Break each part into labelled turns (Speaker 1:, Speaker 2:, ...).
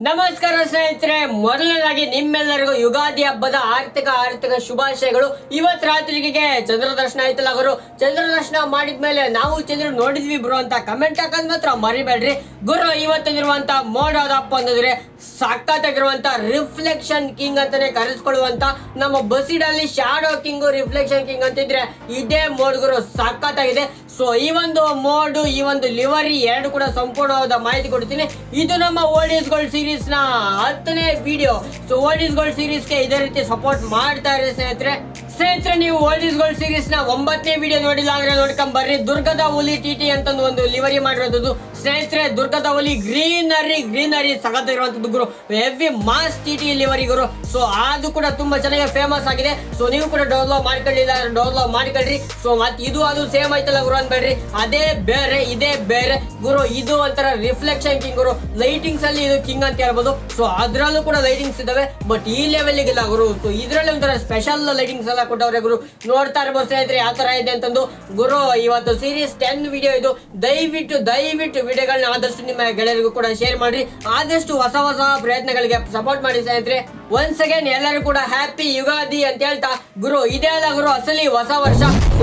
Speaker 1: ನಮಸ್ಕಾರ ಸ್ನೇಹಿತರೆ, ಮೊದಲನೇದಾಗಿ ನಿಮ್ಮೆಲ್ಲರಿಗೂ ಯುಗಾದಿ ಹಬ್ಬದ ಆರ್ಥಿಕ ಆರ್ಥಿಕ ಶುಭಾಶಯಗಳು. ಇವತ್ತು ರಾತ್ರಿಗೆ ಚಂದ್ರ ದರ್ಶನ ಆಯ್ತಲ್ಲ ಗುರು? ಚಂದ್ರ ದರ್ಶನ ಮಾಡಿದ್ಮೇಲೆ ನಾವು ಚಂದ್ರ ನೋಡಿದ್ವಿ ಬ್ರೋ ಅಂತ ಕಮೆಂಟ್ ಹಾಕೋದ್ ಮಾತ್ರ ಮರಿಬೇಡ್ರಿ. ಗುರು ಇವತ್ತಿರುವಂತ ಮೋಡ್ ಯಾವ್ದಪ್ಪ ಅಂತಂದ್ರೆ ಸಕ್ಕತ್ತಾಗಿರುವಂತ ರಿಫ್ಲೆಕ್ಷನ್ ಕಿಂಗ್ ಅಂತಾನೆ ಕರೆಸ್ಕೊಳ್ಳುವಂತ ನಮ್ಮ ಬಸಿಡಲ್ಲಿ ಶಾಡೋ ಕಿಂಗ್ ರಿಫ್ಲೆಕ್ಷನ್ ಕಿಂಗ್ ಅಂತಿದ್ರೆ ಇದೇ ಮೋಡ್ ಗುರು ಸಖತ್ತಾಗಿದೆ ಸೊ ಈ ಒಂದು ಮೋಡ್ ಈ ಒಂದು ಲಿವರಿ ಎರಡು ಕೂಡ ಸಂಪೂರ್ಣವಾದ ಮಾಹಿತಿ ಕೊಡ್ತೀನಿ. ಇದು ನಮ್ಮ ಓಲ್ಡ್ ಗೋಲ್ಡ್ ಸೀರೀಸ್ನ ಹತ್ತನೇ ವಿಡಿಯೋ ಸೊ ಓಲ್ಡ್ ಗೋಲ್ಡ್ ಸೀರೀಸ್ಗೆ ಇದೇ ರೀತಿ ಸಪೋರ್ಟ್ ಮಾಡ್ತಾ ಸ್ನೇಹಿತರೆ. ಸ್ನೇಹಿತರೆ, ನೀವು ಓಲ್ಡ್ ಗೋಲ್ಡ್ ಸೀರೀಸ್ನ ಒಂಬತ್ತನೇ ವಿಡಿಯೋ ನೋಡಿಲ್ಲ ಅಂದ್ರೆ ನೋಡ್ಕೊಂಡ್ ಬರ್ರಿ. ದುರ್ಗದ ಹುಲಿ ಟಿ ಟಿ ಅಂತ ಒಂದು ಲಿವರಿ ಮಾಡಿರೋದು ಸ್ನೇಹಿತರೆ, ದುರ್ಗದ ಹುಲಿ ಗ್ರೀನರಿ ಗ್ರೀನರಿ ಇರುವಂತದ್ದು ಗುರು. Heavy mass T T livery ಗುರು. ಸೊ ಅದು ಕೂಡ ತುಂಬಾ ಚೆನ್ನಾಗಿ ಫೇಮಸ್ ಆಗಿದೆ. ಸೊ ನೀವು ಕೂಡ ಡೌನ್ಲೋಡ್ ಮಾಡ್ಕೊಳ್ಳಿಲ್ಲ ಡೌನ್ಲೋಡ್ ಮಾಡ್ಕೊಳ್ರಿ. ಸೊ ಮತ್ತೆ ಇದು ಅದು ಸೇಮ್ ಐತಲ್ಲ ಗುರು ಅನ್ಬೇಡ್ರಿ. ಅದೇ ಬೇರೆ, ಇದೇ ಬೇರೆ. ಗುರು, ಇದು ಒಂಥರ ರಿಫ್ಲೆಕ್ಷನ್ ಕಿಂಗ್ ಗುರು. ಲೈಟಿಂಗ್ಸ್ ಅಲ್ಲಿ ಇದು ಕಿಂಗ್ ಅಂತ ಹೇಳ್ಬೋದು. ಸೊ ಅದ್ರಲ್ಲೂ ಕೂಡ ಲೈಟಿಂಗ್ಸ್ ಇದಾವೆ. ಬಟ್ ಈ ಲೆವೆಲ್ ಇಲ್ಲ ಗುರು. ಸೊ ಇದ್ರಲ್ಲಿ ಒಂಥರ ಸ್ಪೆಷಲ್ ಲೈಟಿಂಗ್ಸ್ ಎಲ್ಲ ಕೊಟ್ಟವ್ರೆ ಗುರು. ನೋಡ್ತಾ ಇರ್ಬೋದು ಸ್ನೇಹಿತರೆ, ಯಾವ ತರ ಇದೆ ಅಂತಂದು. ಗುರು, ಇವತ್ತು ಸೀರೀಸ್ ಟೆನ್ ವಿಡಿಯೋ ಇದು. ದಯವಿಟ್ಟು ದಯವಿಟ್ಟು ವಿಡಿಯೋಗಳನ್ನ ಆದಷ್ಟು ನಿಮ್ಮ ಗೆಳೆಯರಿಗೂ ಕೂಡ ಶೇರ್ ಮಾಡಿ ಆದಷ್ಟು ಹೊಸ ಹೊಸ ಪ್ರಯತ್ನಗಳಿಗೆ ಸಪೋರ್ಟ್ ಮಾಡಿ ಸ್ನೇಹಿತರೆ. ಒನ್ಸ್ ಅಗೇನ್ ಎಲ್ಲರೂ ಕೂಡ ಹ್ಯಾಪಿ ಯುಗಾದಿ ಅಂತ ಹೇಳ್ತಾ, ಗುರು, ಇದೇ ಅಲ್ಲ ಗುರು, ಅಸಲಿ ಹೊಸ ವರ್ಷ.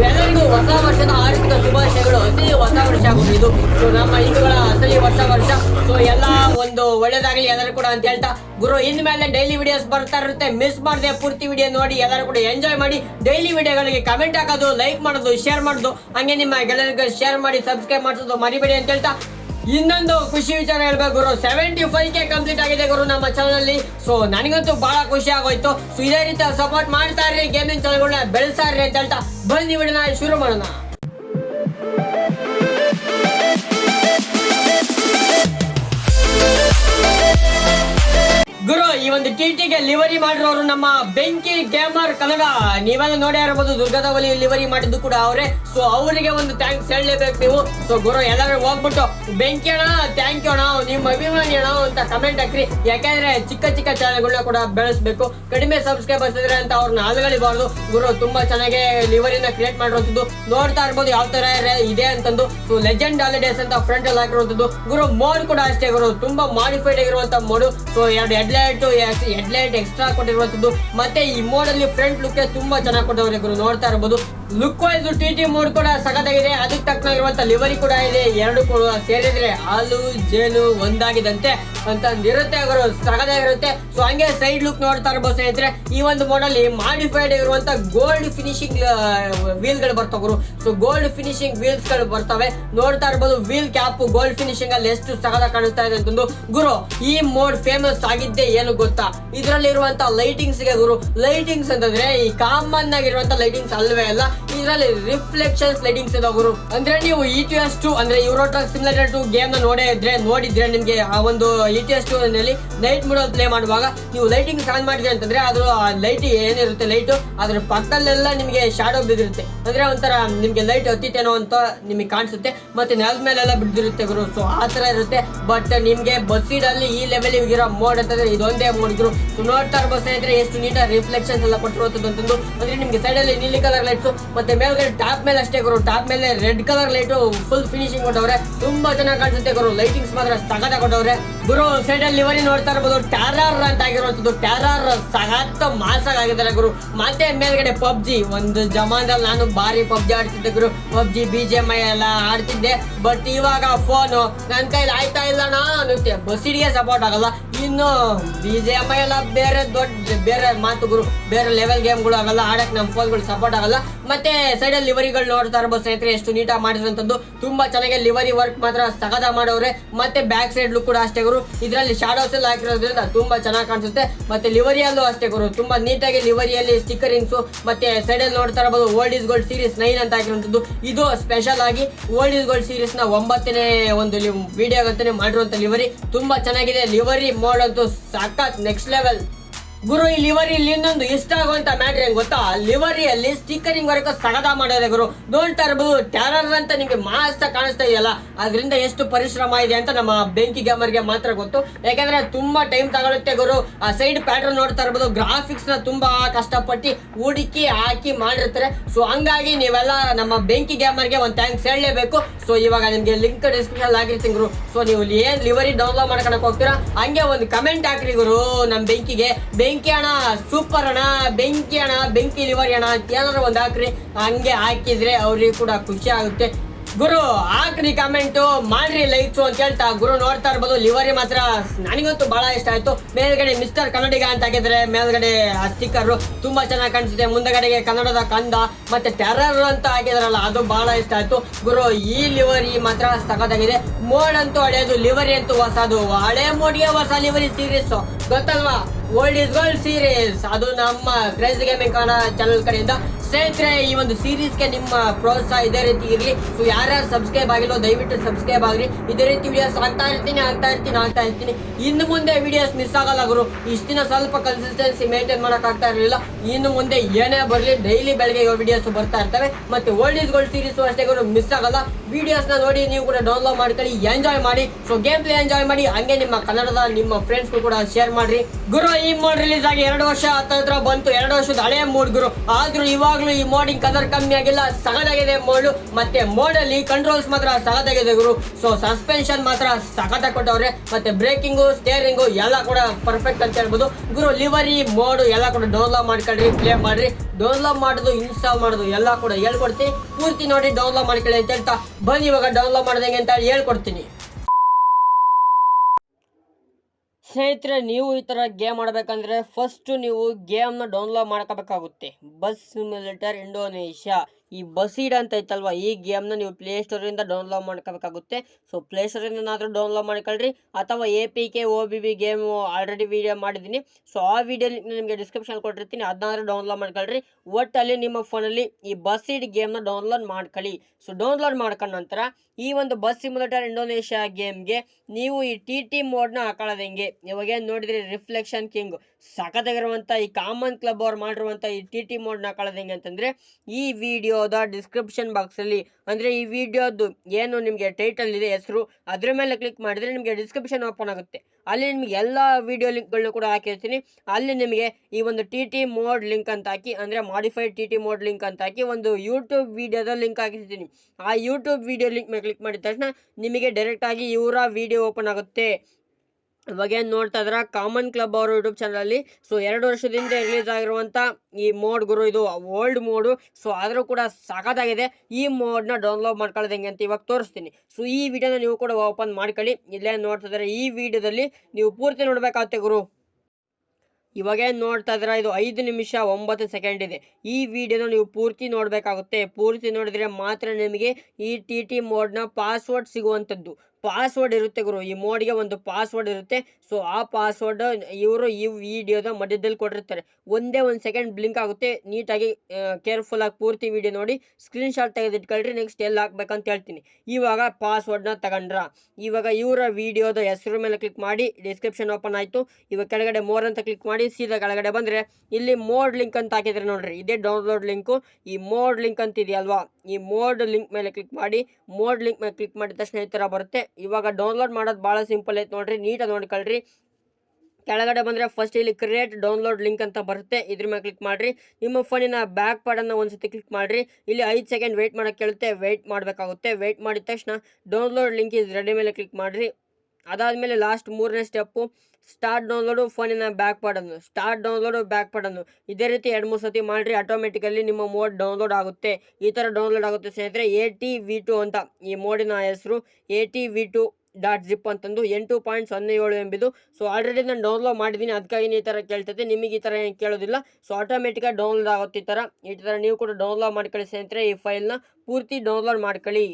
Speaker 1: ಎಲ್ಲರಿಗೂ ಹೊಸ ವರ್ಷದ ಆರ್ಥಿಕ ಶುಭಾಶಯಗಳು. ಅಸಲಿ ಹೊಸ ವರ್ಷ ಇದು. ಸೊ ನಮ್ಮ ಹಿಂದೂಗಳ ಅಸಲಿ ಹೊಸ ವರ್ಷ. ಸೊ ಎಲ್ಲ ಒಂದು ಒಳ್ಳೇದಾಗಲಿ ಎಲ್ಲರೂ ಕೂಡ ಅಂತ ಹೇಳ್ತಾ, ಗುರು, ಇನ್ಮೇಲೆ ಡೈಲಿ ವಿಡಿಯೋಸ್ ಬರ್ತಾ ಇರುತ್ತೆ. ಮಿಸ್ ಮಾಡದೆ ಪೂರ್ತಿ ವಿಡಿಯೋ ನೋಡಿ ಎಲ್ಲರೂ ಕೂಡ ಎಂಜಾಯ್ ಮಾಡಿ. ಡೈಲಿ ವಿಡಿಯೋಗಳಿಗೆ ಕಮೆಂಟ್ ಹಾಕೋದು ಲೈಕ್ ಮಾಡೋದು ಶೇರ್ ಮಾಡೋದು. ಹಂಗೆ ನಿಮ್ಮ ಗೆಳೆಯರಿಗೆ ಶೇರ್ ಮಾಡಿ ಸಬ್ಸ್ಕ್ರೈಬ್ ಮಾಡಿಸೋದು ಮರಿಬೇಡಿ ಅಂತ ಹೇಳ್ತಾ ಇನ್ನೊಂದು ಖುಷಿ ವಿಚಾರ ಹೇಳ್ಬೇಕು ಗುರು. ಸೆವೆಂಟಿ ಫೈವ್ ಕೆ ಕಂಪ್ಲೀಟ್ ಆಗಿದೆ ಗುರು ನಮ್ಮ ಚಾನಲ್ ಸೊ ನನಗಂತೂ ಬಹಳ ಖುಷಿ ಆಗೋಯ್ತು. ಸೊ ಇದೇ ರೀತಿ ಸಪೋರ್ಟ್ ಮಾಡ್ತಾ ಇರ್ರಿ ಗೇಮಿಂಗ್ ಚಾನಲ್ಗಳನ್ನ ಬೆಳೆಸ್ತಾ ಅಂತ ಹೇಳ್ತಾ ಬನ್ನಿ ವಿಡಿಯೋನ ಶುರು ಮಾಡೋಣ. ಗುರು, ಈ ಒಂದು ಟಿಟಿಗೆ ಲಿವರಿ ಮಾಡಿರೋರು ನಮ್ಮ ಬೆಂಕಿ ಗೇಮರ್ ಕನ್ನಡ. ನೀವೆಲ್ಲ ನೋಡೇ ಇರಬಹುದು ದುರ್ಗದ ಲಿವರಿ ಮಾಡಿದ್ದು ಕೂಡ ಅವರೇ. ಸೊ ಅವರಿಗೆ ಒಂದು ಥ್ಯಾಂಕ್ಸ್ ಹೇಳಲೇಬೇಕು ನೀವು. ಸೊ ಗುರು, ಎಲ್ಲರೂ ಹೋಗ್ಬಿಟ್ಟು ಬೆಂಕಿ ಅಣ್ಣ ಥ್ಯಾಂಕ್ ಯು ಅಣ್ಣ. ನಿಮ್ಮ ಅಭಿಮಾನಿ ಅಣ್ಣ ಅಂತ ಕಮೆಂಟ್ ಹಾಕ್ರಿ. ಯಾಕಂದ್ರೆ ಚಿಕ್ಕ ಚಿಕ್ಕ ಚಾನಲ್ಗಳನ್ನ ಕೂಡ ಬೆಳೆಸಬೇಕು. ಕಡಿಮೆ ಸಬ್ಸ್ಕ್ರೈಬರ್ಸ್ ಇದ್ರೆ ಅಂತ ಅವ್ರನ್ನ ಅಲಗಳಿಬಾರ್ದು ಗುರು, ತುಂಬಾ ಚೆನ್ನಾಗಿ ಲಿವರಿನ ಕ್ರಿಯೇಟ್ ಮಾಡಿರುವಂಥದ್ದು ನೋಡ್ತಾ ಇರ್ಬೋದು ಯಾವ ತರ ಇದೆ ಅಂತಂದು. ಸೊ ಲೆಜೆಂಡ್ ಹಾಲಿಡೇಸ್ ಅಂತ ಫ್ರಂಟ್ ಅಲ್ಲಿ ಹಾಕಿರುವಂಥದ್ದು ಗುರು ಮೋಡ್ ಕೂಡ ಅಷ್ಟೇ ಗುರು. ತುಂಬಾ ಮಾಡಿಫೈಡ್ ಆಗಿರುವಂತ ಮೋಡ್ ಸೊ ಎರಡು ಹೆಡ್ಲೈಟ್ ಹೆಡ್ಲೈಟ್ ಎಕ್ಸ್ಟ್ರಾ ಕೊಟ್ಟಿರುವಂಥದ್ದು. ಮತ್ತೆ ಈ ಮೋಡ್ ಅಲ್ಲಿ ಫ್ರಂಟ್ ಲುಕ್ ತುಂಬಾ ಚೆನ್ನಾಗಿ ಕೊಟ್ಟವ್ರೆ ಗುರು. ನೋಡ್ತಾ ಇರ್ಬೋದು. Look wise T T mod ಕೂಡ ಸಖತ್ತಾಗಿದೆ. ಅದಕ್ಕೆ ಇರುವಂತ ಲಿವರಿ ಕೂಡ ಇದೆ. ಎರಡು ಕೂಡ ಸೇರಿದ್ರೆ ಹಾಲು, ಜೇನು ಒಂದಾಗಿದಂತೆ ಅಂತ ಇರುತ್ತೆ ಗುರು ಇರುತ್ತೆ. ಸೊ ಹಂಗೆ ಸೈಡ್ ಲುಕ್ ನೋಡ್ತಾ ಇರ್ಬೋದು ಸ್ನೇಹಿತರೆ. ಈ ಒಂದು ಮೋಡಲ್ಲಿ ಮಾಡಿಫೈಡ್ ಇರುವಂತ ಗೋಲ್ಡ್ ಫಿನಿಶಿಂಗ್ ವೀಲ್ಗಳು ಬರ್ತಾವ ಗುರು. ಸೊ ಗೋಲ್ಡ್ ಫಿನಿಶಿಂಗ್ ವೀಲ್ಸ್ಗಳು ಬರ್ತವೆ. ನೋಡ್ತಾ ಇರ್ಬೋದು ವೀಲ್ ಕ್ಯಾಪ್ ಗೋಲ್ಡ್ ಫಿನಿಶಿಂಗ್ ಅಲ್ಲಿ ಎಷ್ಟು ಸಗದ ಕಾಣಿಸ್ತಾ ಇದೆ ಅಂತಂದು. ಗುರು, ಈ ಮೋಡ್ ಫೇಮಸ್ ಆಗಿದ್ದೆ ಏನು ಗೊತ್ತಾ? ಇದರಲ್ಲಿ ಇರುವಂತ ಲೈಟಿಂಗ್ಸ್ಗೆ ಗುರು ಲೈಟಿಂಗ್ಸ್ ಅಂತಂದ್ರೆ ಈ ಕಾಮನ್ ಆಗಿರುವಂತ ಲೈಟಿಂಗ್ಸ್ ಅಲ್ವೇ ಅಲ್ಲ. ಇದರಲ್ಲಿ ರಿಫ್ಲೆಕ್ಷನ್ಸ್ ಲೈಟಿಂಗ್ಸ್ ಇದಾವ ಗುರು. ಅಂದ್ರೆ ನೀವು ಇ ಎಸ್ ಟು ಅಂದ್ರೆ ಯೂರೋಟ್ರಾಕ್ ಸಿಮಿಲೇಟರ್ ಟು ಗೇಮ್ ನೋಡೇ ಇದ್ರೆ, ನೋಡಿದ್ರೆ ನಿಮಗೆ ಆ ಒಂದು ಇ ಟಿ ಎಸ್ ಟು ನಲ್ಲಿ ನೈಟ್ ಮೂಡಲ್ಲಿ ಪ್ಲೇ ಮಾಡುವಾಗ ನೀವು ಲೈಟಿಂಗ್ ಆನ್ ಮಾಡಿದ್ರಿ ಅಂತಂದ್ರೆ ಅದ್ರ ಲೈಟ್ ಏನಿರುತ್ತೆ ಲೈಟ್ ಅದ್ರ ಪಕ್ಕದಲ್ಲೆಲ್ಲ ನಿಮಗೆ ಶಾಡೋ ಬಿದ್ದಿರುತ್ತೆ. ಅಂದ್ರೆ ಒಂಥರ ನಿಮ್ಗೆ ಲೈಟ್ ಹತ್ತಿತೇನೋ ಅಂತ ನಿಮಗೆ ಕಾಣಿಸುತ್ತೆ, ಮತ್ತೆ ನೆಲದ ಮೇಲೆಲ್ಲ ಬಿದ್ದಿರುತ್ತೆ ಗುರು. ಸೊ ಆ ತರ ಇರುತ್ತೆ. ಬಟ್ ನಿಮ್ಗೆ ಬಸ್ಸಿಡಲ್ಲಿ ಈ ಲೆವೆಲ್ ಇರೋ ಮೋಡ್ ಅಂತಂದ್ರೆ ಇದೊಂದೇ ಮೋಡ್ ಗುರು. ನೋಡ್ತಾ ಬಸ್ ಸ್ನೇಹಿತರೆ ಎಷ್ಟು ನೀಟಾಗಿ ರಿಫ್ಲೆಕ್ಷನ್ಸ್ ಎಲ್ಲ ಕೊಟ್ಟಿರುವಂತದ್ದು ಅಂತಂದು. ಅಂದ್ರೆ ನಿಮ್ಗೆ ಸೈಡ್ ಅಲ್ಲಿ ನೀಲಿ ಕಲರ್ ಲೈಟ್ಸ್ ಮತ್ತೆ ಮೇಲ್ಗಡೆ ಟಾಪ್ ಮೇಲೆ ಅಷ್ಟೇ ಗುರು. ಟಾಪ್ ಮೇಲೆ red colour light full finishing ಕೊಟ್ಟವ್ರೆ, ತುಂಬಾ ಚೆನ್ನಾಗಿ ಕಾಣಿಸುತ್ತೆ ಗುರು ಲೈಟಿಂಗ್ಸ್ ಮಾತ್ರ ಸಗತ ಕೊಟ್ಟವ್ರೆ ಗುರು ಸೈಡ್ ಅಲ್ಲಿ ಲಿವರಿ ನೋಡ್ತಾ ಇರ್ಬೋದು. ಟ್ಯಾರರ್ ಅಂತ ಆಗಿರುವಂತದ್ದು ಟ್ಯಾರರ್ ಸಗತ್ತ ಮಾಸಾಗ್ ಆಗಿದ್ದಾರೆ ಗುರು. ಮತ್ತೆ ಮೇಲ್ಗಡೆ ಪಬ್ಜಿ. ಒಂದು ಜಮಾನದಲ್ಲಿ ನಾನು ಭಾರಿ ಪಬ್ಜಿ ಆಡ್ತಿದ್ದೆ ಗುರು. ಪಬ್ಜಿ ಬಿ ಜೆ ಐ ಎಲ್ಲ ಆಡ್ತಿದ್ದೆ. ಬಟ್ ಇವಾಗ ಫೋನು ನನ್ನ ಕೈಲಿ ಆಯ್ತಾ ಇಲ್ಲ ಅನ್ನುತ್ತೆ ಬಸಿಡಿಗೆ ಸಪೋರ್ಟ್ ಆಗಲ್ಲ. ಇನ್ನು ಬಿ ಜೆ ಎಂ ಐ ಎಲ್ಲ ಬೇರೆ ದೊಡ್ಡ, ಬೇರೆ ಮಾತು ಗುರು. ಬೇರೆ ಲೆವೆಲ್ ಗೇಮ್ಗಳು ಆಗಲ್ಲ. ಆಡಕ್ಕೆ ನಮ್ಮ ಫೋನ್ಗಳು ಸಪೋರ್ಟ್ ಆಗಲ್ಲ. ಮತ್ತೆ ಸೈಡಲ್ಲಿ ಲಿವರಿಗಳು ನೋಡ್ತಾ ಇರ್ಬೋದು ಸ್ನೇಹಿತರೆ, ಎಷ್ಟು ನೀಟಾಗಿ ಮಾಡಿರೋಂಥದ್ದು. ತುಂಬಾ ಚೆನ್ನಾಗಿ ಲಿವರಿ ವರ್ಕ್ ಮಾತ್ರ ಸಗದ ಮಾಡೋರೆ ಮತ್ತೆ ಬ್ಯಾಕ್ ಸೈಡ್ ಲುಕ್ ಕೂಡ ಅಷ್ಟೇ ಗುರು. ಇದರಲ್ಲಿ ಶಾಡೋಸ್ ಎಲ್ಲ ಹಾಕಿರೋದ್ರಿಂದ ತುಂಬಾ ಚೆನ್ನಾಗಿ ಕಾಣಿಸುತ್ತೆ. ಮತ್ತೆ ಲಿವರಿಯಲ್ಲೂ ಅಷ್ಟೇ ಗುರು. ತುಂಬಾ ನೀಟಾಗಿ ಲಿವರಿಯಲ್ಲಿ ಸ್ಟಿಕ್ಕರಿಂಗ್ಸ್ ಮತ್ತೆ ಸೈಡಲ್ಲಿ ನೋಡ್ತಾ ಇರ್ಬೋದು old is gold series nine ಅಂತ ಹಾಕಿರುವಂಥದ್ದು ಇದು ಸ್ಪೆಷಲ್ ಆಗಿ ಓಲ್ಡ್ ಇಸ್ ಗೋಲ್ಡ್ ಸೀರೀಸ್ನ ಒಂಬತ್ತನೇ ಒಂದು ವಿಡಿಯೋ ಅಂತಾನೆ ಮಾಡಿರುವಂತ ಲಿವರಿ ತುಂಬಾ ಚೆನ್ನಾಗಿದೆ. ಲಿವರಿ ಮೋಡ್ ಅಂತೂ ಸಖತ್ ನೆಕ್ಸ್ಟ್ ಲೆವೆಲ್ ಗುರು, ಈ ಲಿವರಿಯಲ್ಲಿ ಇನ್ನೊಂದು ಇಷ್ಟ ಆಗುವಂತ ಮ್ಯಾಟ್ರ್ ಏನ್ ಗೊತ್ತಾ? ಲಿವರಿಯಲ್ಲಿ ಸ್ಟಿಕ್ಕರಿಂಗ್ ವರೆಗೂ ಸಗದ ಮಾಡಿದೆ ಗುರು. ನೋಡ್ತಾ ಇರ್ಬೋದು ಟ್ಯಾರರ್ ಅಂತ ನಿಮ್ಗೆ ಮಾಸ್ತ ಕಾಣಿಸ್ತಾ ಇದೆಯಲ್ಲ? ಅದರಿಂದ ಎಷ್ಟು ಪರಿಶ್ರಮ ಇದೆ ಅಂತ ನಮ್ಮ ಬೆಂಕಿ ಗ್ಯಾಮರ್ಗೆ ಮಾತ್ರ ಗೊತ್ತು. ಯಾಕಂದ್ರೆ ತುಂಬಾ ಟೈಮ್ ತಗೊಳುತ್ತೆ ಗುರು. ಆ ಸೈಡ್ ಪ್ಯಾಟರ್ನ್ ನೋಡ್ತಾ ಇರಬಹುದು ಗ್ರಾಫಿಕ್ಸ್ನ ತುಂಬಾ ಕಷ್ಟಪಟ್ಟು ಹುಡುಕಿ ಹಾಕಿ ಮಾಡಿರ್ತಾರೆ. ಸೊ ಹಂಗಾಗಿ ನೀವೆಲ್ಲ ನಮ್ಮ ಬೆಂಕಿ ಗೇಮರ್ಗೆ ಒಂದು ಥ್ಯಾಂಕ್ಸ್ ಹೇಳಲೇಬೇಕು. ಸೊ ಇವಾಗ ನಿಮ್ಗೆ ಲಿಂಕ್ ಡಿಸ್ಕ್ರಿಪ್ಷನ್ ಆಗಿರ್ತೀನಿ ಗುರು. ಸೊ ನೀವು ಏನ್ ಲಿವರಿ ಡೌನ್ಲೋಡ್ ಮಾಡ್ಕೊಳಕ್ ಹೋಗ್ತೀರಾ? ಹಂಗೆ ಒಂದು ಕಮೆಂಟ್ ಹಾಕ್ರಿ ಗುರು, ನಮ್ ಬೆಂಕಿಗೆ. ಬೆಂಕಿ ಅಣ್ಣ ಸೂಪರ್ ಅಣ್ಣ ಬೆಂಕಿ ಅಣ್ಣ ಬೆಂಕಿ ಲಿವರಿ ಅಣ್ಣ ಅಂತ ಏನಾದ್ರು ಒಂದು ಹಾಕ್ರಿ. ಹಂಗೆ ಹಾಕಿದ್ರೆ ಅವ್ರಿಗೆ ಕೂಡ ಖುಷಿ ಆಗುತ್ತೆ. ಗುರು, ಹಾಕ್ರಿ ಕಮೆಂಟು ಮಾಡ್ರಿ ಲೈಕ್ಸು ಅಂತ ಹೇಳ್ತಾ ಗುರು ನೋಡ್ತಾ ಇರ್ಬೋದು. ಲಿವರಿ ಮಾತ್ರ ನನಗಂತೂ ಬಹಳ ಇಷ್ಟ ಆಯ್ತು. ಮೇಲ್ಗಡೆ ಮಿಸ್ಟರ್ ಕನ್ನಡಿಗ ಅಂತ ಹಾಕಿದ್ರೆ ಮೇಲ್ಗಡೆ ಆ ಸ್ಟಿಕ್ಕರ್ ತುಂಬಾ ಚೆನ್ನಾಗಿ ಕಾಣಿಸುತ್ತೆ. ಮುಂದಗಡೆಗೆ ಕನ್ನಡದ ಕಂದ ಮತ್ತೆ ಟೆರರ್ ಅಂತ ಹಾಕಿದ್ರಲ್ಲ, ಅದು ಬಹಳ ಇಷ್ಟ ಆಯ್ತು. ಗುರು, ಈ ಲಿವರಿ ಮಾತ್ರ ಸಖತ್ತಾಗಿದೆ. ಮೋಡ್ ಅಂತೂ ಹಳೆಯದು ಲಿವರಿ ಅಂತೂ ಹೊಸದು. ಹಳೆ ಮೋಡಿಗೆ ಹೊಸ ಲಿವರಿ ಸೀರೀಸ್ ಗೊತ್ತಲ್ವಾ? ಓಲ್ಡ್ ಇಸ್ ಗೋಲ್ಡ್ ಸೀರೀಸ್ ಅದು ನಮ್ಮ ಕ್ರೇಜ್ ಗೇಮಿಂಗ್ ಚಾನಲ್ ಕಡೆಯಿಂದ. ಸ್ನೇಹಿತರೆ, ಈ ಒಂದು ಸೀರೀಸ್ಗೆ ನಿಮ್ಮ ಪ್ರೋತ್ಸಾಹ ಇದೇ ರೀತಿ ಇರಲಿ. ಸೊ ಯಾರ್ಯಾರು ಸಬ್ಸ್ಕ್ರೈಬ್ ಆಗಿಲ್ಲೋ ದಯವಿಟ್ಟು ಸಬ್ಸ್ಕ್ರೈಬ್ ಆಗಲಿ ಇದೇ ರೀತಿ ವಿಡಿಯೋಸ್ ಆಗ್ತಾ ಇರ್ತೀನಿ ಆಗ್ತಾ ಇರ್ತೀನಿ ಆಗ್ತಾ ಇರ್ತೀನಿ. ಇನ್ನು ಮುಂದೆ ವಿಡಿಯೋಸ್ ಮಿಸ್ ಆಗಲ್ಲ ಗುರು. ಇಷ್ಟು ದಿನ ಸ್ವಲ್ಪ ಕನ್ಸಿಸ್ಟೆನ್ಸಿ ಮೇಂಟೈನ್ ಮಾಡೋಕ್ಕಾಗ್ತಾ ಇರಲಿಲ್ಲ. ಇನ್ನು ಮುಂದೆ ಏನೇ ಬರಲಿ ಡೈಲಿ ಬೆಳಗ್ಗೆ ವಿಡಿಯೋಸ್ ಬರ್ತಾ ಇರ್ತವೆ. ಮತ್ತೆ ಓಲ್ಡ್ ಈಸ್ ಗೋಲ್ಡ್ ಸೀರೀಸು ಅಷ್ಟೇ ಗುರು ಮಿಸ್ ಆಗಲ್ಲ. ವಿಡಿಯೋಸ್ನ ನೋಡಿ ನೀವು ಕೂಡ ಡೌನ್ಲೋಡ್ ಮಾಡ್ಕೊಳ್ಳಿ ಎಂಜಾಯ್ ಮಾಡಿ. ಸೊ ಗೇಮ್ ಪ್ಲೇ ಎಂಜಾಯ್ ಮಾಡಿ. ಹಂಗೆ ನಿಮ್ಮ ಕನ್ನಡದ, ನಿಮ್ಮ ಫ್ರೆಂಡ್ಸ್ ಕೂಡ ಶೇರ್ ಮಾಡಿರಿ. ಗುರು ಈ ಮೋಡ್ ರಿಲೀಸ್ ಆಗಿ ಎರಡು ವರ್ಷ ಹತ್ತಿರ ಬಂತು. ಎರಡು ವರ್ಷದ ಹಳೆಯ ಮೋಡ್ ಗುರು. ಆದ್ರೂ ಇವಾಗ್ಲೂ ಈ ಮೋಡಿಂಗ್ ಕದರ್ ಕಮ್ಮಿ ಆಗಿಲ್ಲ, ಸಗದಾಗಿದೆ ಮೋಡ್ ಮತ್ತೆ ಮೋಡ್ ಅಲ್ಲಿ ಕಂಟ್ರೋಲ್ಸ್ ಮಾತ್ರ ಸಗದಾಗಿದೆ ಗುರು. ಸೊ ಸಸ್ಪೆನ್ಷನ್ ಮಾತ್ರ ಸಗದ ಕೊಟ್ಟವ್ರೆ. ಮತ್ತೆ ಬ್ರೇಕಿಂಗು ಸ್ಟೇರಿಂಗು ಎಲ್ಲ ಕೂಡ ಪರ್ಫೆಕ್ಟ್ ಅಂತ ಹೇಳ್ಬೋದು. ಗುರು ಲಿವರಿ ಮೋಡ್ ಎಲ್ಲ ಕೂಡ ಡೌನ್ಲೋಡ್ ಮಾಡ್ಕೊಳ್ರಿ ಪ್ಲೇ ಮಾಡ್ರಿ. ಡೌನ್ಲೋಡ್ ಮಾಡೋದು ಇನ್ಸ್ಟಾಲ್ ಮಾಡೋದು ಎಲ್ಲ ಕೂಡ ಹೇಳ್ಕೊಡ್ತೀನಿ. ಪೂರ್ತಿ ನೋಡಿ ಡೌನ್ಲೋಡ್ ಮಾಡ್ಕೊಳ್ಳಿ ಅಂತ ಹೇಳ್ತಾ. ಬನ್ನಿ ಇವಾಗ ಡೌನ್ಲೋಡ್ ಮಾಡ್ದಂಗೆ ಅಂತ ಹೇಳಿ ಹೇಳ್ಕೊಡ್ತೀನಿ. ಸ್ನೇಹಿತರೆ ನೀವು ಈ ಥರ ಗೇಮ್ ಆಡಬೇಕಂದ್ರೆ ಫಸ್ಟು ನೀವು ಗೇಮ್ನ ಡೌನ್ಲೋಡ್ ಮಾಡ್ಕೋಬೇಕಾಗುತ್ತೆ. ಬಸ್ ಸಿಮ್ಯುಲೇಟರ್ ಇಂಡೋನೇಷ್ಯಾ ಈ ಬಸೀಡ್ ಅಂತ ಐತಲ್ವಾ? ಈ ಗೇಮ್ನ ನೀವು ಪ್ಲೇಸ್ಟೋರಿಂದ ಡೌನ್ಲೋಡ್ ಮಾಡ್ಕೋಬೇಕಾಗುತ್ತೆ. ಸೊ ಪ್ಲೇಸ್ಟೋರಿಂದನಾದರೂ ಡೌನ್ಲೋಡ್ ಮಾಡ್ಕೊಳ್ರಿ. ಅಥವಾ A P K O B B game already video ಮಾಡಿದ್ದೀನಿ. ಸೊ ಆ ವಿಡಿಯೋ ನಿಮಗೆ ಡಿಸ್ಕ್ರಿಪ್ಷನ್ ಕೊಟ್ಟಿರ್ತೀನಿ. ಅದನ್ನಾದರೂ ಡೌನ್ಲೋಡ್ ಮಾಡ್ಕೊಳ್ರಿ. ಒಟ್ಟಲ್ಲಿ ನಿಮ್ಮ ಫೋನಲ್ಲಿ ಈ ಬಸೀಡ್ ಗೇಮ್ನ ಡೌನ್ಲೋಡ್ ಮಾಡ್ಕೊಳ್ಳಿ. ಸೊ ಡೌನ್ಲೋಡ್ ಮಾಡ್ಕೊಂಡ ನಂತರ ಈ ಒಂದು ಬಸ್ ಸಿಮ್ಯುಲೇಟರ್ ಇಂಡೋನೇಷ್ಯಾ ಗೇಮ್ಗೆ ನೀವು ಈ ಟಿ ಟಿ ಮೋಡ್ನ ಹಾಕೊಳ್ಳೋದು ಹೆಂಗೆ? ಇವಾಗ ನೋಡಿದ್ರಿ? ರಿಫ್ಲೆಕ್ಷನ್ ಕಿಂಗ್ ಸಖತ್ತಾಗಿರುವಂಥ ಈ ಕಾಮನ್ ಕ್ಲಬ್ ಅವ್ರು ಮಾಡಿರುವಂಥ ಈ ಟಿ ಟಿ ಮೋಡ್ನ ಕಳೆದ ಹೆಂಗೆ ಅಂತಂದರೆ, ಈ ವಿಡಿಯೋದ ಡಿಸ್ಕ್ರಿಪ್ಷನ್ ಬಾಕ್ಸಲ್ಲಿ ಅಂದರೆ ಈ ವಿಡಿಯೋದು ಏನು ನಿಮಗೆ ಟೈಟಲ್ ಇದೆ, ಹೆಸರು, ಅದ್ರ ಮೇಲೆ ಕ್ಲಿಕ್ ಮಾಡಿದರೆ ನಿಮಗೆ ಡಿಸ್ಕ್ರಿಪ್ಷನ್ ಓಪನ್ ಆಗುತ್ತೆ. ಅಲ್ಲಿ ನಿಮಗೆ ಎಲ್ಲ ವಿಡಿಯೋ ಲಿಂಕ್ಗಳನ್ನ ಕೂಡ ಹಾಕಿರ್ತೀನಿ ಅಲ್ಲಿ ನಿಮಗೆ ಈ ಒಂದು ಟಿ ಟಿ ಮೋಡ್ ಲಿಂಕ್ ಅಂತ ಹಾಕಿ, ಅಂದರೆ modified T T mod link ಅಂತ ಹಾಕಿ ಒಂದು ಯೂಟ್ಯೂಬ್ ವಿಡಿಯೋದ ಲಿಂಕ್ ಹಾಕಿರ್ತೀನಿ. ಆ ಯೂಟ್ಯೂಬ್ ವಿಡಿಯೋ ಲಿಂಕ್ ಮೇಲೆ ಕ್ಲಿಕ್ ಮಾಡಿದ ತಕ್ಷಣ ನಿಮಗೆ ಡೈರೆಕ್ಟಾಗಿ ಇವರ ವಿಡಿಯೋ ಓಪನ್ ಆಗುತ್ತೆ. ಏನು ನೋಡ್ತಾ ಇದ್ರ ಕಾಮನ್ ಕ್ಲಬ್ ಅವರು ಯೂಟ್ಯೂಬ್ ಚಾನಲಲ್ಲಿ ಸೊ ಎರಡು ವರ್ಷದಿಂದ ರಿಲೀಸ್ ಆಗಿರುವಂಥ ಈ ಮೋಡ್ ಗುರು, ಇದು ಓಲ್ಡ್ ಮೋಡು ಸೊ ಆದರೂ ಕೂಡ ಸಖತ್ತಾಗಿದೆ ಈ ಮೋಡ್ನ ಡೌನ್ಲೋಡ್ ಮಾಡ್ಕೊಳ್ಳೋದು ಹೆಂಗೆ ಅಂತ ಇವಾಗ ತೋರಿಸ್ತೀನಿ. ಸೊ ಈ ವಿಡಿಯೋನ ನೀವು ಕೂಡ ಓಪನ್ ಮಾಡ್ಕೊಳ್ಳಿ. ಇಲ್ಲೇ ನೋಡ್ತಾ ಇದ್ದಾರೆ, ಈ ವಿಡಿಯೋದಲ್ಲಿ ನೀವು ಪೂರ್ತಿ ನೋಡಬೇಕಾಗುತ್ತೆ ಗುರು. ಇವಾಗ ನೋಡ್ತಾ ಇದ್ದೀರಾ, ಇದು ಐದು ನಿಮಿಷ ಒಂಬತ್ತು ಸೆಕೆಂಡ್ ಇದೆ. ಈ ವಿಡಿಯೋನ ನೀವು ಪೂರ್ತಿ ನೋಡಬೇಕಾಗುತ್ತೆ. ಪೂರ್ತಿ ನೋಡಿದ್ರೆ ಮಾತ್ರ ನಿಮಗೆ ಈ ಟಿ ಟಿ ಮೋಡ್ನ ಪಾಸ್ವರ್ಡ್ ಸಿಗುವಂಥದ್ದು. ಪಾಸ್ವರ್ಡ್ ಇರುತ್ತೆ ಗುರು. ಈ ಮೋಡ್ಗೆ ಒಂದು ಪಾಸ್ವರ್ಡ್ ಇರುತ್ತೆ. ಸೊ ಆ ಪಾಸ್ವರ್ಡ್ ಇವರು ಈ ವಿಡಿಯೋದ ಮಧ್ಯದಲ್ಲಿ ಕೊಟ್ಟಿರ್ತಾರೆ. ಒಂದೇ ಒಂದು ಸೆಕೆಂಡ್ ಬ್ಲಿಂಕ್ ಆಗುತ್ತೆ. ನೀಟಾಗಿ ಕೇರ್ಫುಲ್ ಆಗಿ ಪೂರ್ತಿ ವಿಡಿಯೋ ನೋಡಿ. ಸ್ಕ್ರೀನ್ ಶಾಟ್ ತೆಗೆದಿಟ್ಕೊಳ್ರಿ ನೆಕ್ಸ್ಟ್ ಎಲ್ಲಿ ಹಾಕ್ಬೇಕಂತ ಹೇಳ್ತೀನಿ. ಇವಾಗ ಪಾಸ್ವರ್ಡ್ನ ತಗೊಂಡ್ರ. ಇವಾಗ ಇವರ ವಿಡಿಯೋದ ಹೆಸರು ಮೇಲೆ ಕ್ಲಿಕ್ ಮಾಡಿ ಡಿಸ್ಕ್ರಿಪ್ಷನ್ ಓಪನ್ ಆಯಿತು. ಇವಾಗ ಕೆಳಗಡೆ ಮೋರ್ ಅಂತ ಕ್ಲಿಕ್ ಮಾಡಿ, ಸೀದಾ ಕೆಳಗಡೆ ಬಂದರೆ, ಇಲ್ಲಿ ಮೋಡ್ ಲಿಂಕ್ ಅಂತ ಹಾಕಿದ್ರೆ ನೋಡ್ರಿ. ಇದೇ ಡೌನ್ಲೋಡ್ ಲಿಂಕು ಈ ಮೋಡ್ ಲಿಂಕ್ ಅಂತ ಇದೆಯಲ್ವಾ ಈ ಮೋಡ್ ಲಿಂಕ್ ಮೇಲೆ ಕ್ಲಿಕ್ ಮಾಡಿ ಮೋಡ್ ಲಿಂಕ್ ಮೇಲೆ ಕ್ಲಿಕ್ ಮಾಡಿದ ತಕ್ಷಣ ಈ ಥರ ಬರುತ್ತೆ. ಇವಾಗ ಡೌನ್ಲೋಡ್ ಮಾಡೋದು ಭಾಳ ಸಿಂಪಲ್ ಐತೆ ನೋಡ್ರಿ ನೀಟಾಗಿ ನೋಡ್ಕೊಳ್ರಿ. ಕೆಳಗಡೆ ಬಂದರೆ ಫಸ್ಟ್ ಇಲ್ಲಿ ಕ್ರಿಯೇಟ್ ಡೌನ್ಲೋಡ್ ಲಿಂಕ್ ಅಂತ ಬರುತ್ತೆ. ಇದ್ರ ಮೇಲೆ ಕ್ಲಿಕ್ ಮಾಡಿರಿ. ನಿಮ್ಮ ಫೋನಿನ ಬ್ಯಾಕ್ ಪ್ಯಾಡನ್ನು ಒಂದ್ಸತಿ ಕ್ಲಿಕ್ ಮಾಡಿರಿ. ಇಲ್ಲಿ ಐದು ಸೆಕೆಂಡ್ ವೆಯ್ಟ್ ಮಾಡೋಕ್ಕೆ ಕೇಳುತ್ತೆ ವೆಯ್ಟ್ ಮಾಡಬೇಕಾಗುತ್ತೆ. ವೆಯ್ಟ್ ಮಾಡಿದ ತಕ್ಷಣ ಡೌನ್ಲೋಡ್ ಲಿಂಕ್ ಇಸ್ ರೆಡಿ ಮೇಲೆ ಕ್ಲಿಕ್ ಮಾಡಿರಿ. ಅದಾದಮೇಲೆ ಲಾಸ್ಟ್ ಮೂರನೇ ಸ್ಟೆಪ್ಪು ಸ್ಟಾರ್ಟ್ ಡೌನ್ಲೋಡು ಫೋನಿನ ಬ್ಯಾಕ್ ಪಾಡನ್ನು ಸ್ಟಾರ್ಟ್ ಡೌನ್ಲೋಡು ಬ್ಯಾಕ್ ಪಾಡನ್ನು ಇದೇ ರೀತಿ ಎರಡು ಮೂರು ಸತಿ ಮಾಡಿರಿ ಆಟೋಮೆಟಿಕಲ್ಲಿ ನಿಮ್ಮ ಮೋಡ್ ಡೌನ್ಲೋಡ್ ಆಗುತ್ತೆ. ಈ ಥರ ಡೌನ್ಲೋಡ್ ಆಗುತ್ತೆ ಸ್ನೇಹಿತರೆ ಎ ಟಿ ವಿ ಟು ಅಂತ. ಈ ಮೋಡಿನ ಹೆಸರು A T V two dot zip ಅಂತಂದು, ಎಂಟು ಪಾಯಿಂಟ್ ಸೊನ್ನೆ ಏಳು ಎಂಬಿದು. ಸೊ ಆಲ್ರೆಡಿ ನಾನು ಡೌನ್ಲೋಡ್ ಮಾಡಿದ್ದೀನಿ ಅದಕ್ಕಾಗಿ ಈ ಥರ ಕೇಳ್ತೈತೆ. ನಿಮಗೆ ಈ ಥರ ಏನು ಕೇಳೋದಿಲ್ಲ. ಸೊ ಆಟೋಮೆಟಿಕಾಗಿ ಡೌನ್ಲೋಡ್ ಆಗುತ್ತೆ ಈ ಥರ ಈ ಥರ ನೀವು ಕೂಡ ಡೌನ್ಲೋಡ್ ಮಾಡ್ಕೊಳ್ಳಿ ಸ್ನೇಹಿತರೆ, ಈ ಫೈಲ್ನ ಪೂರ್ತಿ ಡೌನ್ಲೋಡ್ ಮಾಡ್ಕೊಳ್ಳಿ.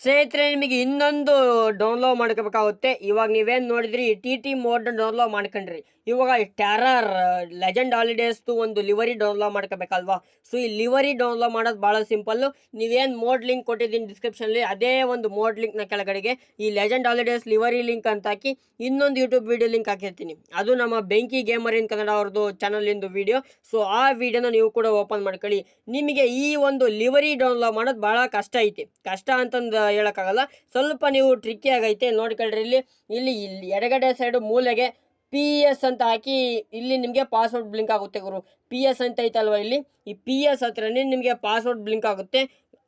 Speaker 1: ಸ್ನೇಹಿತರೆ, ನಿಮಗೆ ಇನ್ನೊಂದು ಡೌನ್ಲೋಡ್ ಮಾಡ್ಕೋಬೇಕಾಗುತ್ತೆ. ಇವಾಗ ನೀವೇನು ನೋಡಿದ್ರಿ ಟಿ ಟಿ ಮೋಡ್ನ ಡೌನ್ಲೋಡ್ ಮಾಡ್ಕೊಂಡ್ರಿ. ಇವಾಗ ಟೆರರ್ ಲೆಜೆಂಡ್ ಹಾಲಿಡೇಸ್ದು ಒಂದು ಲಿವರಿ ಡೌನ್ಲೋಡ್ ಮಾಡ್ಕೋಬೇಕಲ್ವಾ? ಸೊ ಈ ಲಿವರಿ ಡೌನ್ಲೋಡ್ ಮಾಡೋದು ಭಾಳ ಸಿಂಪಲ್ಲು ನೀವೇನು ಮೋಡ್ ಲಿಂಕ್ ಕೊಟ್ಟಿದ್ದೀನಿ ಡಿಸ್ಕ್ರಿಪ್ಷನಲ್ಲಿ ಅದೇ ಒಂದು ಮೋಡ್ ಲಿಂಕ್ನ ಕೆಳಗಡೆಗೆ ಈ ಲೆಜೆಂಡ್ ಹಾಲಿಡೇಸ್ ಲಿವರಿ ಲಿಂಕ್ ಅಂತ ಹಾಕಿ ಇನ್ನೊಂದು ಯೂಟ್ಯೂಬ್ ವಿಡಿಯೋ ಲಿಂಕ್ ಹಾಕಿರ್ತೀನಿ. ಅದು ನಮ್ಮ ಬೆಂಕಿ ಗೇಮರ್ ಇನ್ ಕನ್ನಡ ಅವ್ರದ್ದು ಚಾನಲಿಂದು ವಿಡಿಯೋ ಸೊ ಆ ವಿಡಿಯೋನ ನೀವು ಕೂಡ ಓಪನ್ ಮಾಡ್ಕೊಳ್ಳಿ. ನಿಮಗೆ ಈ ಒಂದು ಲಿವರಿ ಡೌನ್ಲೋಡ್ ಮಾಡೋದು ಭಾಳ ಕಷ್ಟ ಐತಿ. ಕಷ್ಟ ಅಂತಂದು ಹೇಳೋಕ್ಕಾಗಲ್ಲ. ಸ್ವಲ್ಪ ನೀವು ಟ್ರಿಕ್ಕಿ ಆಗೈತೆ, ನೋಡ್ಕೊಳ್ರಿ ಇಲ್ಲಿ. ಇಲ್ಲಿ ಇಲ್ಲಿ ಎಡಗಡೆ ಸೈಡು ಮೂಲೆಗೆ ಪಿ ಎಸ್ ಅಂತ ಹಾಕಿ ಇಲ್ಲಿ ನಿಮಗೆ ಪಾಸ್ವರ್ಡ್ ಬ್ಲಿಂಕ್ ಆಗುತ್ತೆ ಗುರು. ಪಿ ಎಸ್ ಅಂತ ಐತಲ್ವ ಇಲ್ಲಿ? ಈ ಪಿ ಎಸ್ ಹತ್ರನೇ ನಿಮಗೆ ಪಾಸ್ವರ್ಡ್ ಬ್ಲಿಂಕ್ ಆಗುತ್ತೆ.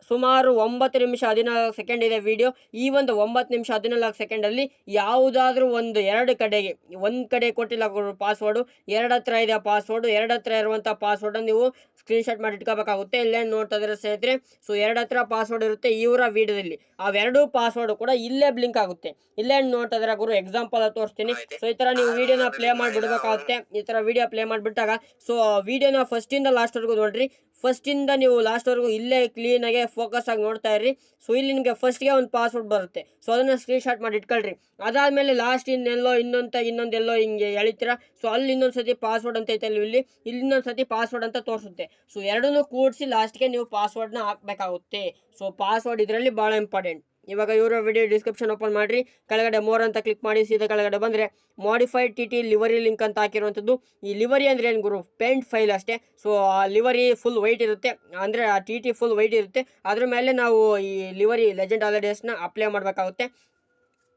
Speaker 1: ಸುಮಾರು ಒಂಬತ್ತು ನಿಮಿಷ ಹದಿನಾಲ್ಕು ಸೆಕೆಂಡ್ ಇದೆ ವಿಡಿಯೋ ಈ ಒಂದು ಒಂಬತ್ತು ನಿಮಿಷ ಹದಿನಾಲ್ಕು ಸೆಕೆಂಡಲ್ಲಿ ಯಾವುದಾದ್ರೂ ಒಂದು ಎರಡು ಕಡೆಗೆ ಒಂದು ಕಡೆ ಕೊಟ್ಟಿಲ್ಲ ಗುರು ಪಾಸ್ವರ್ಡು ಎರಡು ಹತ್ರ ಇದೆ ಪಾಸ್ವರ್ಡು ಎರಡು ಹತ್ರ ಇರುವಂಥ ಪಾಸ್ವರ್ಡನ್ನು ನೀವು ಸ್ಕ್ರೀನ್ಶಾಟ್ ಮಾಡಿ ಇಟ್ಕೋಬೇಕಾಗುತ್ತೆ. ಇಲ್ಲೇ ನೋಡ್ತಾ ಸ್ನೇಹಿತರೆ ಸೊ ಎರಡು ಹತ್ರ ಪಾಸ್ವರ್ಡ್ ಇರುತ್ತೆ ಇವರ ವಿಡಿಯೋದಲ್ಲಿ ಅವೆರಡೂ ಪಾಸ್ವರ್ಡ್ ಕೂಡ ಇಲ್ಲೇ ಬ್ಲಿಂಕ್ ಆಗುತ್ತೆ. ಇಲ್ಲೇ ನೋಡ್ತಾ ಇದ್ರೆ ಗುರು ಎಕ್ಸಾಂಪಲ್ ತೋರಿಸ್ತೀನಿ. ಸೊ ಈ ಥರ ನೀವು ವಿಡಿಯೋನ ಪ್ಲೇ ಮಾಡಿಬಿಡ್ಬೇಕಾಗುತ್ತೆ. ಈ ಥರ ವಿಡಿಯೋ ಪ್ಲೇ ಮಾಡಿಬಿಟ್ಟಾಗ ಸೊ ವಿಡಿಯೋನ ಫಸ್ಟಿಂದ ಲಾಸ್ಟ್ವರೆಗೂ ನೋಡ್ರಿ. ಫಸ್ಟಿಂದ ನೀವು ಲಾಸ್ಟ್ವರೆಗೂ ಇಲ್ಲೇ ಕ್ಲೀನಾಗೆ ಫೋಕಸ್ ಆಗಿ ನೋಡ್ತಾ ಇರ್ರಿ. ಸೊ ಇಲ್ಲಿ ನಿಮಗೆ ಫಸ್ಟ್ಗೆ ಒಂದು ಪಾಸ್ವರ್ಡ್ ಬರುತ್ತೆ. ಸೊ ಅದನ್ನು ಸ್ಕ್ರೀನ್ಶಾಟ್ ಮಾಡಿ ಇಟ್ಕೊಳ್ರಿ. ಅದಾದಮೇಲೆ ಲಾಸ್ಟ್ ಇನ್ನೆಲ್ಲೋ ಇನ್ನೊಂದು ಇನ್ನೊಂದೆಲ್ಲೋ ಹಿಂಗೆ ಎಳಿತೀರ? ಸೊ ಅಲ್ಲಿ ಇನ್ನೊಂದು ಸತಿ ಪಾಸ್ವರ್ಡ್ ಅಂತ ಐತೆ ಇಲ್ಲಿ? ಇಲ್ಲಿ ಇನ್ನೊಂದು ಸತಿ ಪಾಸ್ವರ್ಡ್ ಅಂತ ತೋರಿಸುತ್ತೆ. ಸೊ ಎರಡನ್ನೂ ಕೂಡಿಸಿ ಲಾಸ್ಟ್ಗೆ ನೀವು ಪಾಸ್ವರ್ಡ್ನ ಹಾಕಬೇಕಾಗುತ್ತೆ. ಸೊ ಪಾಸ್ವರ್ಡ್ ಇದರಲ್ಲಿ ಭಾಳ ಇಂಪಾರ್ಟೆಂಟ್ ಇವಾಗ ಇವರ ವಿಡಿಯೋ ಡಿಸ್ಕ್ರಿಪ್ಷನ್ ಓಪನ್ ಮಾಡಿರಿ. ಕೆಳಗಡೆ ಮೋರ್ ಅಂತ ಕ್ಲಿಕ್ ಮಾಡಿ, ಸೀದಾ ಕೆಳಗಡೆ ಬಂದರೆ modified T T livery link ಅಂತ ಹಾಕಿರುವಂಥದ್ದು. ಈ ಲಿವರಿ ಅಂದರೆ ಏನು ಗುರು? ಪೇಂಟ್ ಫೈಲ್ ಅಷ್ಟೇ. ಸೊ ಆ ಲಿವರಿ ಫುಲ್ ವೈಟ್ ಇರುತ್ತೆ. ಅಂದರೆ ಆ ಟಿ ಟಿ ಫುಲ್ ವೈಟ್ ಇರುತ್ತೆ. ಅದ್ರ ಮೇಲೆ ನಾವು ಈ ಲಿವರಿ ಲೆಜೆಂಡ್ ಹಾಲಿಡೇಸ್ನ ಅಪ್ಲೈ ಮಾಡಬೇಕಾಗುತ್ತೆ.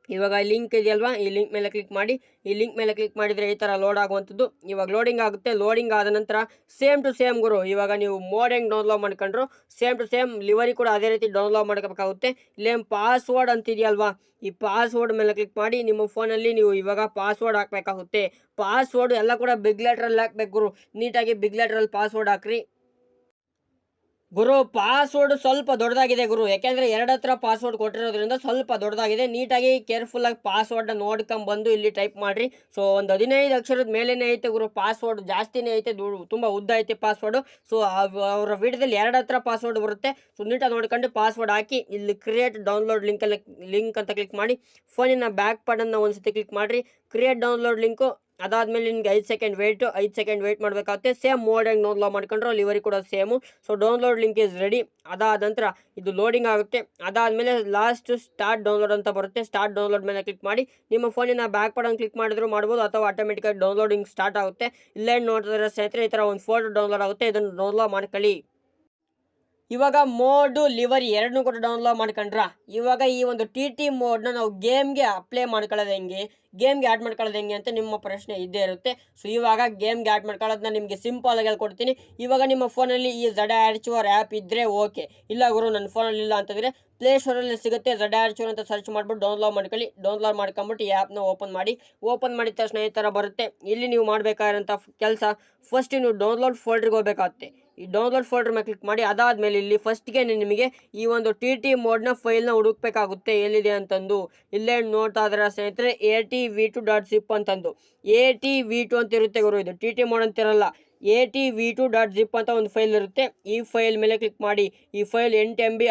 Speaker 1: ಇವಾಗ ಲಿಂಕ್ ಇದೆಯಲ್ವಾ ಈ ಲಿಂಕ್ ಮೇಲೆ ಕ್ಲಿಕ್ ಮಾಡಿ, ಈ ಲಿಂಕ್ ಮೇಲೆ ಕ್ಲಿಕ್ ಮಾಡಿದರೆ ಈ ಥರ ಲೋಡ್ ಆಗುವಂಥದ್ದು. ಇವಾಗ ಲೋಡಿಂಗ್ ಆಗುತ್ತೆ. ಲೋಡಿಂಗ್ ಆದ ನಂತರ ಸೇಮ್ ಟು ಸೇಮ್ ಗುರು, ಇವಾಗ ನೀವು ಮೋಡ್ ಡೌನ್ಲೋಡ್ ಮಾಡ್ಕೊಂಡ್ರು ಸೇಮ್ ಟು ಸೇಮ್ ಲಿವರಿ ಕೂಡ ಅದೇ ರೀತಿ ಡೌನ್ಲೋಡ್ ಮಾಡ್ಕೋಬೇಕಾಗುತ್ತೆ. ಇಲ್ಲೇನು ಪಾಸ್ವರ್ಡ್ ಅಂತಿದೆಯಲ್ವಾ? ಈ ಪಾಸ್ವರ್ಡ್ ಮೇಲೆ ಕ್ಲಿಕ್ ಮಾಡಿ ನಿಮ್ಮ ಫೋನಲ್ಲಿ ನೀವು ಇವಾಗ ಪಾಸ್ವರ್ಡ್ ಹಾಕಬೇಕಾಗುತ್ತೆ. ಪಾಸ್ವರ್ಡ್ ಎಲ್ಲ ಕೂಡ ಬಿಗ್ ಲೆಟ್ರಲ್ಲಿ ಹಾಕ್ಬೇಕು ಗುರು. ನೀಟಾಗಿ ಬಿಗ್ ಲೆಟ್ರಲ್ಲಿ ಪಾಸ್ವರ್ಡ್ ಹಾಕ್ರಿ. ಗುರು ಪಾಸ್ವರ್ಡ್ ಸ್ವಲ್ಪ ದೊಡ್ಡದಾಗಿದೆ ಗುರು. ಯಾಕೆಂದ್ರೆ ಎರಡು ಹತ್ರ ಪಾಸ್ವರ್ಡ್ ಕೊಟ್ಟಿರೋದ್ರಿಂದ ಸ್ವಲ್ಪ ದೊಡ್ಡದಾಗಿದೆ. ನೀಟಾಗಿ ಕೇರ್ಫುಲ್ಲಾಗಿ ಪಾಸ್ವರ್ಡ್ನ ನೋಡ್ಕೊಂಡ್ ಬಂದು ಇಲ್ಲಿ ಟೈಪ್ ಮಾಡ್ರಿ. ಸೊ ಒಂದು ಹದಿನೈದು ಅಕ್ಷರದ ಮೇಲೇನೆ ಐತೆ ಗುರು. ಪಾಸ್ವರ್ಡ್ ಜಾಸ್ತಿನೇ ಐತೆ. ತುಂಬ ಉದ್ದ ಐತೆ ಪಾಸ್ವರ್ಡು ಸೊ ಅವರ ವಿಡಿಯೋದಲ್ಲಿ ಎರಡು ಹತ್ರ ಪಾಸ್ವರ್ಡ್ ಬರುತ್ತೆ. ಸೊ ನೀಟಾಗಿ ನೋಡ್ಕೊಂಡು ಪಾಸ್ವರ್ಡ್ ಹಾಕಿ ಇಲ್ಲಿ ಕ್ರಿಯೇಟ್ ಡೌನ್ಲೋಡ್ ಲಿಂಕಲ್ಲಿ ಲಿಂಕ್ ಅಂತ ಕ್ಲಿಕ್ ಮಾಡಿ. ಫೋನಿನ ಬ್ಯಾಕ್ ಬಟನ್ನ ಒಂದು ಕ್ಲಿಕ್ ಮಾಡಿರಿ. ಕ್ರಿಯೇಟ್ ಡೌನ್ಲೋಡ್ ಲಿಂಕು ಅದಾದಮೇಲೆ ನಿಮಗೆ ಐದು ಸೆಕೆಂಡ್ ವೇಟ್ ಐದು ಸೆಕೆಂಡ್ ವೇಟ್ ಮಾಡಬೇಕಾಗುತ್ತೆ. ಸೇಮ್ ಮೋಡ್ ಹೆಂಗೆ ಡೌನ್ಲೋಡ್ ಮಾಡ್ಕೊಂಡ್ರು ಲಿವರಿ ಕೂಡ same so download link is ready ಅದಾದ ನಂತರ ಇದು ಲೋಡಿಂಗ್ ಆಗುತ್ತೆ. ಅದಾದಮೇಲೆ ಲಾಸ್ಟ್ ಸ್ಟಾರ್ಟ್ ಡೌನ್ಲೋಡ್ ಅಂತ ಬರುತ್ತೆ. ಸ್ಟಾರ್ಟ್ ಡೌನ್ಲೋಡ್ ಮೇಲೆ ಕ್ಲಿಕ್ ಮಾಡಿ. ನಿಮ್ಮ ಫೋನಿನ ಬ್ಯಾಕ್ ಬಟನ್ ಕ್ಲಿಕ್ ಮಾಡಿದ್ರು ಮಾಡ್ಬೋದು, ಅಥವಾ ಆಟೋಮೆಟಿಕಾಗಿ ಡೌನ್ಲೋಡಿಂಗ್ ಸ್ಟಾರ್ಟ್ ಆಗುತ್ತೆ. ಇಲ್ಲೇ ನೋಡಿದ್ರೆ ಸ್ನೇಹಿತರೆ, ಈ ಥರ ಒಂದು ಫೋಟೋ ಡೌನ್ಲೋಡ್ ಆಗುತ್ತೆ. ಇದನ್ನು ಡೌನ್ಲೋಡ್ ಮಾಡ್ಕೊಳ್ಳಿ. ಇವಾಗ ಮೋಡು, ಲಿವರ್ ಎರಡನ್ನೂ ಕೂಡ ಡೌನ್ಲೋಡ್ ಮಾಡ್ಕೊಂಡ್ರ? ಇವಾಗ ಈ ಒಂದು ಟಿ ಟಿ ಮೋಡ್ನ ನಾವು ಗೇಮ್ಗೆ ಅಪ್ಲೈ ಮಾಡ್ಕೊಳ್ಳೋದು ಹೆಂಗೆ? ಗೇಮ್ಗೆ ಆ್ಯಡ್ ಮಾಡ್ಕೊಳ್ಳೋದು ಹೆಂಗೆ ಅಂತ ನಿಮ್ಮ ಪ್ರಶ್ನೆ ಇದ್ದೇ ಇರುತ್ತೆ. ಸೊ ಇವಾಗ ಗೇಮ್ಗೆ ಆ್ಯಡ್ ಮಾಡ್ಕೊಳ್ಳೋದನ್ನ ನಿಮಗೆ ಸಿಂಪಲ್ ಆಗಿ ಹೇಳ್ಕೊಡ್ತೀನಿ. ಇವಾಗ ನಿಮ್ಮ ಫೋನಲ್ಲಿ ಈ ಜಡ ಆ್ಯಡ್ಚುವರ್ ಆ್ಯಪ್ ಇದ್ದರೆ ಓಕೆ ಇಲ್ಲ ಗುರು, ನನ್ನ ಫೋನಲ್ಲಿ ಇಲ್ಲ ಅಂತಂದರೆ ಪ್ಲೇಸ್ಟೋರಲ್ಲಿ ಸಿಗುತ್ತೆ. ಜಡ ಆ್ಯಡ್ಚುವರ್ ಅಂತ ಸರ್ಚ್ ಮಾಡ್ಬಿಟ್ಟು ಡೌನ್ಲೋಡ್ ಮಾಡ್ಕೊಳ್ಳಿ. ಡೌನ್ಲೋಡ್ ಮಾಡ್ಕೊಂಬಿಟ್ಟು ಈ ಆ್ಯಪ್ನ ಓಪನ್ ಮಾಡಿ. ಓಪನ್ ಮಾಡಿದ ತಕ್ಷಣ ಈ ಥರ ಬರುತ್ತೆ. ಇಲ್ಲಿ ನೀವು ಮಾಡಬೇಕಾಗಿರೋಂಥ ಕೆಲಸ ಫಸ್ಟ್ ನೀವು ಡೌನ್ಲೋಡ್ ಫೋಲ್ಡ್ರಿಗೆ ಹೋಗ್ಬೇಕಾಗುತ್ತೆ. ಈ ಡೌನ್ಲೋಡ್ ಫೋಲ್ಡರ್ ಮೇಲೆ ಕ್ಲಿಕ್ ಮಾಡಿ, ಅದಾದಮೇಲೆ ಇಲ್ಲಿ ಫಸ್ಟ್ಗೆ ನಿಮಗೆ ಈ ಒಂದು ಟಿ ಟಿ ಮೋಡ್ನ ಫೈಲ್ನ ಹುಡುಕ್ಬೇಕಾಗುತ್ತೆ. ಎಲ್ಲಿದೆ ಅಂತಂದು ಇಲ್ಲೇ ನೋಡ್ತಾ ಇದ್ರೆ ಸ್ನೇಹಿತರೆ A T V two dot zip ಅಂತಂದು. ಎ ಟಿ ವಿ ಟು ಅಂತ ಇರುತ್ತೆ ಗುರು ಇದು. T T mod ಅಂತಿರಲ್ಲ A T V two dot zip ಅಂತ ಒಂದು ಫೈಲ್ ಇರುತ್ತೆ. ಈ ಫೈಲ್ ಮೇಲೆ ಕ್ಲಿಕ್ ಮಾಡಿ, ಈ ಫೈಲ್ ಎಂಟು ಎಂ ಬಿ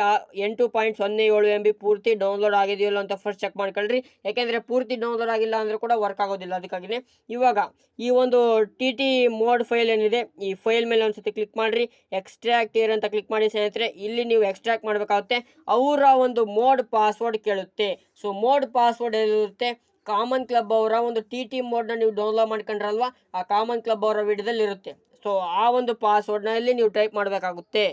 Speaker 1: ಎಂಟು ಪಾಯಿಂಟ್ ಸೊನ್ನೆ ಏಳು ಎಂ ಬಿ ಪೂರ್ತಿ ಡೌನ್ಲೋಡ್ ಆಗಿದೆಯಲ್ಲ ಅಂತ ಫಸ್ಟ್ ಚೆಕ್ ಮಾಡ್ಕೊಳ್ರಿ. ಯಾಕೆಂದರೆ ಪೂರ್ತಿ ಡೌನ್ಲೋಡ್ ಆಗಿಲ್ಲ ಅಂದರೆ ಕೂಡ ವರ್ಕ್ ಆಗೋದಿಲ್ಲ ಅದಕ್ಕಾಗಿನೇ. ಇವಾಗ ಈ ಒಂದು ಟಿ ಟಿ ಮೋಡ್ ಫೈಲ್ ಏನಿದೆ, ಈ ಫೈಲ್ ಮೇಲೆ ಒಂದ್ಸತಿ ಕ್ಲಿಕ್ ಮಾಡಿರಿ. ಎಕ್ಸ್ಟ್ರಾಕ್ಟ್ ಏರ್ ಅಂತ ಕ್ಲಿಕ್ ಮಾಡಿ ಸ್ನೇಹಿತರೆ, ಇಲ್ಲಿ ನೀವು ಎಕ್ಸ್ಟ್ರಾಕ್ಟ್ ಮಾಡಬೇಕಾಗುತ್ತೆ. ಅವರ ಒಂದು ಮೋಡ್ ಪಾಸ್ವರ್ಡ್ ಕೇಳುತ್ತೆ. ಸೊ ಮೋಡ್ ಪಾಸ್ವರ್ಡ್ ಎಲ್ಲಿರುತ್ತೆ? ಕಾಮನ್ ಕ್ಲಬ್ ಅವರ ಒಂದು ಟಿ ಟಿ ಮೋಡ್ನ ನೀವು ಡೌನ್ಲೋಡ್ ಮಾಡ್ಕೊಂಡ್ರಲ್ವಾ? ಆ ಕಾಮನ್ ಕ್ಲಬ್ ಅವರ ವಿಡಿಯೋದಲ್ಲಿ ಇರುತ್ತೆ ಸೊ ಆ ಒಂದು ಪಾಸ್ವರ್ಡ್ನಲ್ಲಿ ನೀವು ಟೈಪ್ ಮಾಡಬೇಕಾಗುತ್ತೆ.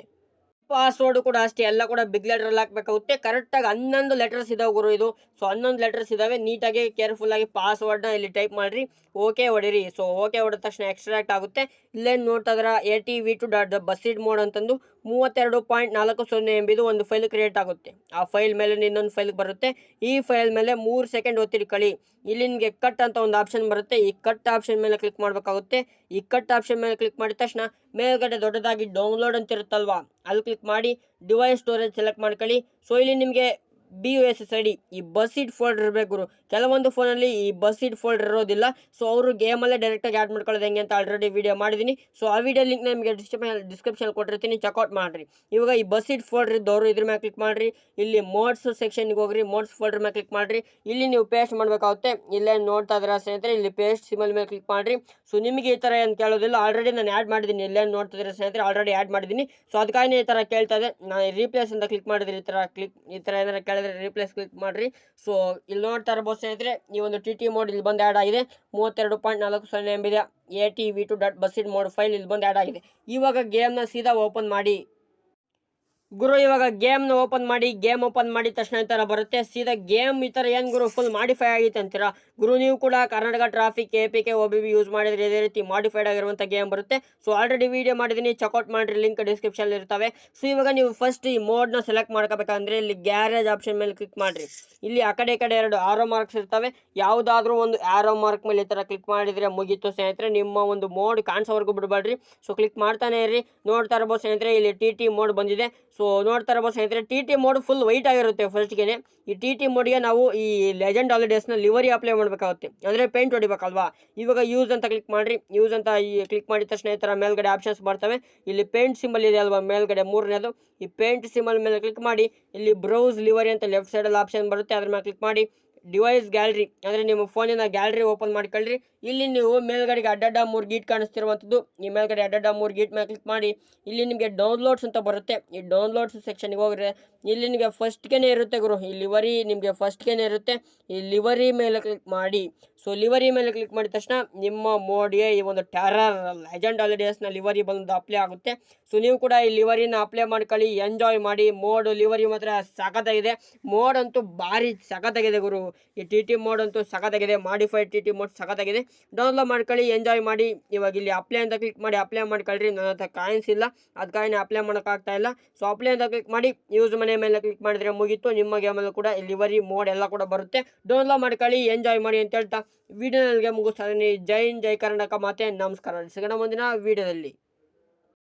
Speaker 1: ಪಾಸ್ವರ್ಡ್ ಕೂಡ ಅಷ್ಟೇ, ಎಲ್ಲ ಕೂಡ ಬಿಗ್ ಲೆಟ್ರಲ್ಲಿ ಹಾಕಬೇಕಾಗುತ್ತೆ ಕರೆಕ್ಟಾಗಿ ಹನ್ನೊಂದು ಲೆಟರ್ಸ್ ಇದಾವೆ ಗುರು ಇದು. ಸೊ ಹನ್ನೊಂದು ಲೆಟರ್ಸ್ ಇದಾವೆ. ನೀಟಾಗಿ ಕೇರ್ಫುಲ್ಲಾಗಿ ಪಾಸ್ವರ್ಡ್ನ ಇಲ್ಲಿ ಟೈಪ್ ಮಾಡಿರಿ. ಓಕೆ ಹೊಡಿರಿ. ಸೊ ಓಕೆ ಹೊಡೆದ ತಕ್ಷಣ ಎಕ್ಸ್ಟ್ರಾಕ್ಟ್ ಆಗುತ್ತೆ. ಇಲ್ಲೇನು ನೋಡ್ತಾ ಇದ್ರ A T V two dot BUSSID mod ಅಂತಂದು ಮೂವತ್ತೆರಡು ಪಾಯಿಂಟ್ ನಾಲ್ಕು ಸೊನ್ನೆ ಎಂಬುದು ಒಂದು ಫೈಲ್ ಕ್ರಿಯೇಟ್ ಆಗುತ್ತೆ. ಆ ಫೈಲ್ ಮೇಲೆ ಇನ್ನೊಂದು ಫೈಲ್ ಬರುತ್ತೆ. ಈ ಫೈಲ್ ಮೇಲೆ ಮೂರು ಸೆಕೆಂಡ್ ಒತ್ತಿರಿ ಕಳಿ. ಇಲ್ಲಿ ನಿಮಗೆ ಕಟ್ ಅಂತ ಒಂದು ಆಪ್ಷನ್ ಬರುತ್ತೆ. ಈ ಕಟ್ ಆಪ್ಷನ್ ಮೇಲೆ ಕ್ಲಿಕ್ ಮಾಡಬೇಕಾಗುತ್ತೆ. ಈ ಕಟ್ ಆಪ್ಷನ್ ಮೇಲೆ ಕ್ಲಿಕ್ ಮಾಡಿದ ತಕ್ಷಣ ಮೇಲ್ಗಡೆ ದೊಡ್ಡದಾಗಿ ಡೌನ್ಲೋಡ್ ಅಂತ ಇರುತ್ತಲ್ವಾ? ಅಲ್ಲಿ ಕ್ಲಿಕ್ ಮಾಡಿ ಡಿವೈಸ್ ಸ್ಟೋರೇಜ್ ಸೆಲೆಕ್ಟ್ ಮಾಡ್ಕೊಳ್ಳಿ. ಸೊ ಇಲ್ಲಿ ನಿಮಗೆ B U S S I D ಈ ಬಸ್ ಸೀಟ್ ಫೋಲ್ಡರ್ ಇರಬೇಕು ಗುರು. ಕೆಲವೊಂದು ಫೋನಲ್ಲಿ ಈ ಬಸ್ ಸೀಟ್ ಫೋಲ್ಡರ್ ಇರೋದಿಲ್ಲ. ಸೊ ಅವರು ಗೇಮಲ್ಲೇ ಡೈರೆಕ್ಟಾಗಿ ಆ್ಯಡ್ ಮಾಡ್ಕೊಳ್ಳೋದು ಹೆಂಗೆ ಅಂತ ಆಲ್ರೆಡಿ ವಿಡಿಯೋ ಮಾಡಿದ್ದೀನಿ ಸೊ ಆ ವಿಡಿಯೋ ಲಿಂಕ್ ನಿಮಗೆ ಡಿಸ್ಕ್ರಿಪ್ಷನ್ ಡಿಸ್ಕ್ರಿಪ್ಷನ್ ಕೊಟ್ಟಿರ್ತೀನಿ. ಚೆಕ್ಔಟ್ ಮಾಡಿರಿ. ಇವಾಗ ಈ ಬಸ್ ಸೀಟ್ ಫೋಲ್ಡರ್ ಇದ್ದವರು ಇದ್ರ ಮೇಲೆ ಕ್ಲಿಕ್ ಮಾಡಿರಿ. ಇಲ್ಲಿ ಮೋಡ್ಸ್ ಸೆಕ್ಷನ್ಗೆ ಹೋಗ್ರಿ. ಮೋಡ್ಸ್ ಫೋಲ್ಡರ್ ಮೇಲೆ ಕ್ಲಿಕ್ ಮಾಡಿರಿ. ಇಲ್ಲಿ ನೀವು ಪೇಸ್ಟ್ ಮಾಡಬೇಕಾಗುತ್ತೆ. ಇಲ್ಲೇ ನೋಡ್ತಾ ಇದ್ರೆ ಸ್ನೇಹಿತರೆ, ಇಲ್ಲಿ ಪೇಸ್ಟ್ ಸಿಮಲ್ ಮೇಲೆ ಕ್ಲಿಕ್ ಮಾಡಿರಿ. ಸೊ ನಿಮಗೆ ಈ ಥರ ಏನು ಕೇಳೋದಿಲ್ಲ. ಆಲ್ರೆಡಿ ನಾನು ಆ್ಯಡ್ ಮಾಡಿದ್ದೀನಿ ಇಲ್ಲೇ ನೋಡ್ತಿದ್ರೆ ಸ್ನೇಹಿತರೆ ಆಲ್ರೆಡಿ ಆ್ಯಡ್ ಮಾಡಿದ್ದೀನಿ ಸೊ ಅದಕ್ಕಾಗಿ ಈ ಥರ ಕೇಳ್ತಾ ಇದೆ ನಾನು ರೀಪ್ಲೇಸ್ ಅಂತ ಕ್ಲಿಕ್ ಮಾಡಿದ್ರೆ ಈ ಥರ ಕ್ಲಿಕ್ ಈ ಥರ ಏನಾರ ಕೇಳಿದ್ರೆ ರಿಪ್ಲೇಸ್ ಕ್ಲಿಕ್ ಮಾಡಿರಿ. ಸೊ ಇಲ್ಲಿ ನೋಡ್ತಾ ಇರ್ಬೋದು ಸ್ನೇಹಿತರೆ, ಈ ಒಂದು ಟಿ ಟಿ ಮೋಡ್ ಇಲ್ಲಿ ಬಂದು ಆ್ಯಡ್ ಆಗಿದೆ. ಮೂವತ್ತೆರಡು ಪಾಯಿಂಟ್ ನಾಲ್ಕು ಸೊನ್ನೆ ಎಂ ಇದೆ A T V two dot BUSSID mod file ಇಲ್ಲಿ ಬಂದು ಆ್ಯಡ್ ಆಗಿದೆ. ಇವಾಗ ಗೇಮ್ನ ಸೀದಾ ಓಪನ್ ಮಾಡಿ. ಗುರು, ಇವಾಗ ಗೇಮ್ನ ಓಪನ್ ಮಾಡಿ ಗೇಮ್ ಓಪನ್ ಮಾಡಿದ ತಕ್ಷಣ ಈ ಥರ ಬರುತ್ತೆ. ಸೀದಾ ಗೇಮ್ ಈ ಥರ ಏನು ಗುರು ಫುಲ್ ಮಾಡಿಫೈ ಆಗಿತ್ತು ಅಂತೀರಾ? ಗುರು, ನೀವು ಕೂಡ Karnataka traffic A P K O B use ಮಾಡಿದರೆ ಇದೇ ರೀತಿ ಮಾಡಿಫೈಡ್ ಆಗಿರುವಂಥ ಗೇಮ್ ಬರುತ್ತೆ. ಸೊ ಆಲ್ರೆಡಿ ವಿಡಿಯೋ ಮಾಡಿದ್ದೀನಿ ಚೆಕ್ಔಟ್ ಮಾಡಿರಿ ಲಿಂಕ್ ಡಿಸ್ಕ್ರಿಪ್ಷನ್ ಇರ್ತವೆ. ಸೊ ಇವಾಗ ನೀವು ಫಸ್ಟ್ ಈ ಮೋಡ್ನ ಸೆಲೆಕ್ಟ್ ಮಾಡ್ಕೋಬೇಕಂದ್ರೆ ಇಲ್ಲಿ ಗ್ಯಾರೇಜ್ ಆಪ್ಷನ್ ಮೇಲೆ ಕ್ಲಿಕ್ ಮಾಡಿರಿ. ಇಲ್ಲಿ ಆ ಕಡೆ ಕಡೆ ಎರಡು ಆರೋ ಮಾರ್ಕ್ಸ್ ಇರ್ತವೆ. ಯಾವುದಾದ್ರೂ ಒಂದು ಆರೋ ಮಾರ್ಕ್ ಮೇಲೆ ಈ ಥರ ಕ್ಲಿಕ್ ಮಾಡಿದರೆ ಮುಗೀತು ಸ್ನೇಹಿತರೆ, ನಿಮ್ಮ ಒಂದು ಮೋಡ್ ಕಾಣಿಸೋವರೆಗೂ ಬಿಡಬೇಡ್ರಿ. ಸೊ ಕ್ಲಿಕ್ ಮಾಡ್ತಾನೆ ಇರಿ ನೋಡ್ತಾ ಇರ್ಬೋದು ಸ್ನೇಹಿತರೆ, ಇಲ್ಲಿ ಟಿ ಟಿ ಮೋಡ್ ಬಂದಿದೆ. ಸೊ ನೋಡ್ತಾ ಇರ್ಬೋದು ಸ್ನೇಹಿತರೆ T T mod full white ಆಗಿರುತ್ತೆ ಫಸ್ಟ್ಗೆ ಈ ಟಿ ಟಿ ಮೋಡ್ಗೆ ನಾವು ಈ ಲೆಜೆಂಡ್ ಹಾಲಿಡೇಸ್ನ ಲಿವರಿ ಅಪ್ಲೈ ಮಾಡಬೇಕಾಗುತ್ತೆ ಅಂದರೆ ಪೇಂಟ್ ಹೊಡಿಬೇಕಲ್ವಾ? ಇವಾಗ ಯೂಸ್ ಅಂತ ಕ್ಲಿಕ್ ಮಾಡಿರಿ. ಯೂಸ್ ಅಂತ ಈ ಕ್ಲಿಕ್ ಮಾಡಿದ ತಕ್ಷಣ ಈ ಥರ ಮೇಲ್ಗಡೆ ಆಪ್ಷನ್ಸ್ ಬರ್ತವೆ. ಇಲ್ಲಿ ಪೇಂಟ್ ಸಿಂಬಲ್ ಇದೆ ಅಲ್ವಾ ಮೇಲ್ಗಡೆ ಮೂರನೇದು. ಈ ಪೇಂಟ್ ಸಿಂಬಲ್ ಮೇಲೆ ಕ್ಲಿಕ್ ಮಾಡಿ, ಇಲ್ಲಿ ಬ್ರೌಸ್ ಲಿವರಿ ಅಂತ ಲೆಫ್ಟ್ ಸೈಡಲ್ಲಿ ಆಪ್ಷನ್ ಬರುತ್ತೆ. ಅದ್ರ ಮೇಲೆ ಕ್ಲಿಕ್ ಮಾಡಿ ಡಿವೈಸ್ ಗ್ಯಾಲರಿ ಅಂದರೆ ನಿಮ್ಮ ಫೋನಿನ ಗ್ಯಾಲರಿ ಓಪನ್ ಮಾಡ್ಕೊಳ್ಳ್ರಿ ಇಲ್ಲಿ ನೀವು ಮೇಲ್ಗಡೆಗೆ ಅಡ್ಡಡ್ಡ ಮೂರು ಗೀಟ್ ಕಾಣಿಸ್ತಿರುವಂಥದ್ದು ಈ ಮೇಲ್ಗಡೆ ಅಡ್ಡಡ್ಡ ಮೂರು ಗೀಟ್ ಮೇಲೆ ಕ್ಲಿಕ್ ಮಾಡಿ, ಇಲ್ಲಿ ನಿಮಗೆ ಡೌನ್ಲೋಡ್ಸ್ ಅಂತ ಬರುತ್ತೆ. ಈ ಡೌನ್ಲೋಡ್ಸ್ ಸೆಕ್ಷನ್ಗೆ ಹೋಗ್ರೆ. ಇಲ್ಲಿ ನಿಮಗೆ ಫಸ್ಟ್ಗೆ ಇರುತ್ತೆ ಗುರು. ಈ ಲಿವರಿ ನಿಮಗೆ ಫಸ್ಟ್ಗೆ ಇರುತ್ತೆ. ಈ ಲಿವರಿ ಮೇಲೆ ಕ್ಲಿಕ್ ಮಾಡಿ. ಸೊ ಲಿವರಿ ಮೇಲೆ ಕ್ಲಿಕ್ ಮಾಡಿದ ತಕ್ಷಣ ನಿಮ್ಮ ಮೋಡಿಗೆ ಈ ಒಂದು ಟೆರರ್ ಲೆಜೆಂಡ್ ಹಾಲಿಡೇಸ್ನ ಲಿವರಿ ಬಂದು ಅಪ್ಲೈ ಆಗುತ್ತೆ. ಸೊ ನೀವು ಕೂಡ ಈ ಲಿವರಿನ ಅಪ್ಲೈ ಮಾಡ್ಕೊಳ್ಳಿ ಎಂಜಾಯ್ ಮಾಡಿ. ಮೋಡ್ ಲಿವರಿ ಮಾತ್ರ ಸಖತ್ತಾಗಿದೆ. ಮೋಡ್ ಅಂತೂ ಭಾರಿ ಸಖತ್ತಾಗಿದೆ ಗುರು. ಈ ಟಿ ಟಿ ಮೋಡ್ ಅಂತೂ ಸಖತ್ತಾಗಿದೆ. ಮಾಡಿಫೈಡ್ ಟಿ ಟಿ ಮೋಡ್ ಸಖತ್ತಾಗಿದೆ. ಡೌನ್ಲೋಡ್ ಮಾಡ್ಕೊಳ್ಳಿ ಎಂಜಾಯ್ ಮಾಡಿ. ಇವಾಗ ಇಲ್ಲಿ ಅಪ್ಲೈ ಅಂತ ಕ್ಲಿಕ್ ಮಾಡಿ ಅಪ್ಲೈ ಮಾಡ್ಕೊಳ್ರಿ. ನನ್ನ ಹತ್ರ ಕಾಯಿನ್ಸ್ ಇಲ್ಲ. ಅದು ಕಾಯಿನ್ ಅಪ್ಲೈ ಮಾಡೋಕ್ಕಾಗ್ತಾ ಇಲ್ಲ. ಸೊ ಅಪ್ಲೈ ಅಂತ ಕ್ಲಿಕ್ ಮಾಡಿ. ಯೂಸ್ ಮನೆ ಮೇಲೆ ಕ್ಲಿಕ್ ಮಾಡಿದ್ರೆ ಮುಗೀತು. ನಿಮ್ಮ ಗೇಮಲ್ಲೂ ಕೂಡ ಲಿವರಿ ಮೋಡ್ ಎಲ್ಲ ಕೂಡ ಬರುತ್ತೆ. ಡೌನ್ಲೋಡ್ ಮಾಡ್ಕೊಳ್ಳಿ ಎಂಜಾಯ್ ಮಾಡಿ ಅಂತ ಹೇಳ್ತಾ ವಿಡಿಯೋಗಳಿಗೆ ಮುಗಿಸ್ತಾ ಇದ್ದೀನಿ. ಜೈನ್ ಜೈ ಕರ್ನಾಟಕ ಮಾತೆ. ನಮಸ್ಕಾರ. ಸಿಗೋಣ ಮುಂದಿನ ವಿಡಿಯೋದಲ್ಲಿ